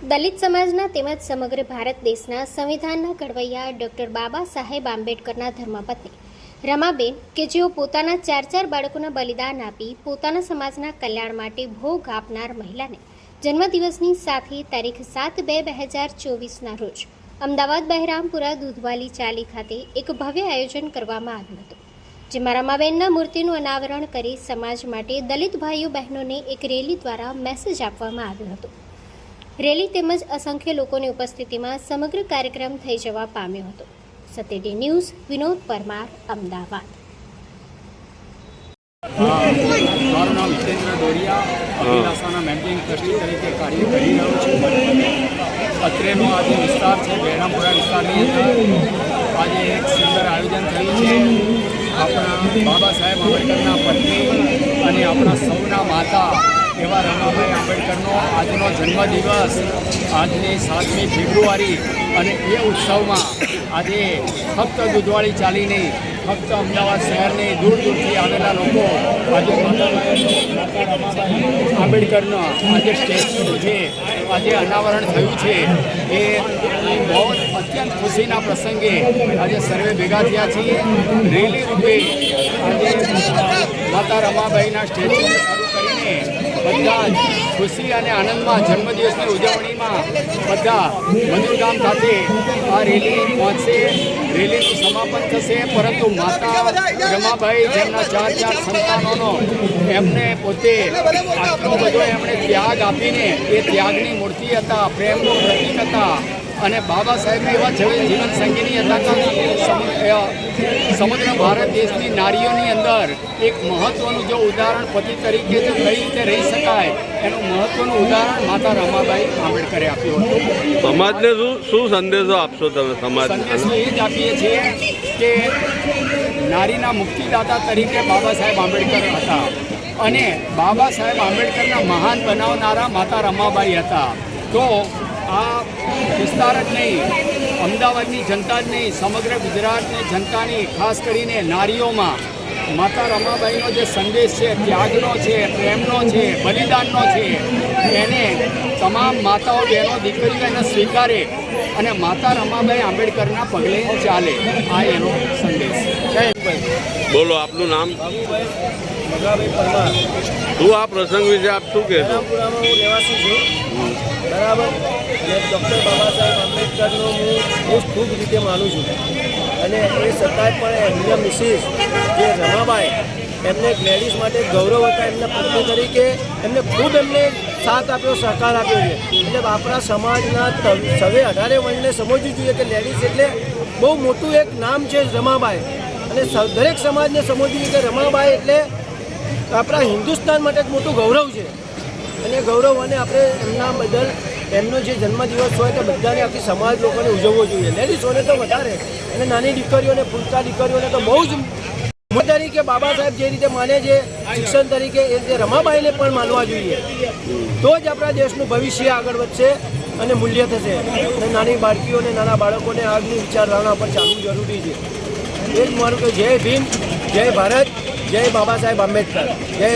દલિત સમાજના તેમજ સમગ્ર ભારત દેશના સંવિધાનના ઘડવૈયા ડૉક્ટર બાબા સાહેબ આંબેડકરના ધર્મપત્ની રમાબેન કે જેઓ પોતાના ચાર ચાર બાળકોના બલિદાન આપી પોતાના સમાજના કલ્યાણ માટે ભોગ આપનાર મહિલાને જન્મદિવસની સાથે તારીખ સાત બે બે હજાર ચોવીસના રોજ અમદાવાદ બહેરામપુરા દૂધવાલી ચાલી ખાતે એક ભવ્ય આયોજન કરવામાં આવ્યું હતું જેમાં રમાબેનના મૂર્તિનું અનાવરણ કરી સમાજ માટે દલિત ભાઈઓ બહેનોને એક રેલી દ્વારા મેસેજ આપવામાં આવ્યો હતો. રેલી તેમજ અસંખ્ય લોકોની ઉપસ્થિતિમાં સમગ્ર કાર્યક્રમ થઈ જવા પામ્યો હતો. સતેડી ન્યૂઝ, વિનોદ પરમાર, અમદાવાદ. મારું આજે એક સુંદર આયોજન થયું છે. આપણા બાબા સાહેબ આંબેડકરના પત્ની અને આપણા સૌના માતા એવા રમાભાઈ આંબેડકરનો આજનો જન્મદિવસ, આજની સાતમી ફેબ્રુઆરી અને એ ઉત્સવમાં આજે ફક્ત દૂધવાળી ચાલી નહીં ફક્ત અમદાવાદ શહેરની દૂર દૂરથી આવેલા લોકો આજે આંબેડકરનો આજે સ્ટેચ્યુ છે. આજે અનાવરણ થયું છે. એ બહુ અત્યંત ખુશીના પ્રસંગે આજે સર્વે ભેગા થયા છીએ. રેલી રૂપે આજે માતા રમાબાઈના સ્ટેચ્યુ શરૂ કરીને બધા ખુશી અને આનંદમાં જન્મદિવસની ઉજવણીમાં બધા મંદિરગામ ખાતે આ રેલી પહોંચશે. રેલીનું સમાપન થશે, પરંતુ માતા રમાભાઈ જેમના ચાર ચાર સંતાનોનો એમને પોતે આટલો બધો એમણે ત્યાગ આપીને એ ત્યાગની મૂર્તિ હતા, પ્રેમનું પ્રતીક હતા. અને બાબા સાહેબ એવા જીવન સંગીની હતા સમગ્ર ભારત દેશની નારીઓની અંદર એક મહત્વનું જો ઉદાહરણ પતિ તરીકે જો કઈ રીતે રહી શકાય એનું મહત્વનું ઉદાહરણ માતા રમાબાઈ આંબેડકરે આપ્યું હતું. સમાજને શું શું સંદેશો આપશો તમે સમાજ સંદેશો એ જ આપીએ છીએ કે નારીના મુક્તિદાતા તરીકે બાબા સાહેબ આંબેડકર હતા અને બાબા સાહેબ આંબેડકરના મહાન બનાવનારા માતા રમાબાઈ હતા. તો આ વિસ્તાર જ નહીં અમદાવાદની જનતા જ નહીં સમગ્ર ગુજરાતની જનતાની ખાસ કરીને નારીઓમાં. માતા રમાબાઈનો જે સંદેશ છે ત્યાગનો છે પ્રેમનો છે બલિદાનનો છે એને તમામ માતાઓ બહેનો દીકરીઓ એને સ્વીકારે અને માતા રમાબાઈ આંબેડકરના પગલે ચાલે. આ એનો સંદેશ. બોલો આપનું નામ? તું આ પ્રસંગ વિશે આપ શું કહેશો? હું રહેવાસી છું. બરાબર? અને ડૉક્ટર બાબા સાહેબ આંબેડકરનો હું જ ખૂબ રીતે માનું છું. અને એ છતાંય પણ એમના મિસિસ જે રમાબાઈ, એમને લેડીઝ માટે ગૌરવ હતા એમના પત્ની તરીકે, એમને ખૂબ એમને સાથ આપ્યો, સહકાર આપ્યો છે. એટલે આપણા સમાજના સવે અઢારે વર્ણને સમજવું જોઈએ કે લેડીઝ એટલે બહુ મોટું એક નામ છે રમાબાઈ. અને દરેક સમાજને સમજવું જોઈએ કે રમાબાઈ એટલે આપણા હિન્દુસ્તાન માટે એક મોટું ગૌરવ છે. અને ગૌરવ અને આપણે એમના બદલ એમનો જે જન્મદિવસ હોય તો બધાને આખી સમાજ લોકોને ઉજવવો જોઈએ. લેડીઝોને તો વધારે. અને નાની દીકરીઓને પૂરતા દીકરીઓને તો બહુ જ તરીકે બાબા સાહેબ જે રીતે માને છે, શિક્ષણ તરીકે એ રીતે રમાબાઈને પણ માનવા જોઈએ. તો જ આપણા દેશનું ભવિષ્ય આગળ વધશે અને મૂલ્ય થશે. અને નાની બાળકીઓને, નાના બાળકોને આગની વિચારધારણા પર ચાલવું જરૂરી છે. એ જ મારું કે જય ભીમ, જય ભારત, જય બાબા સાહેબ આંબેડકર. જય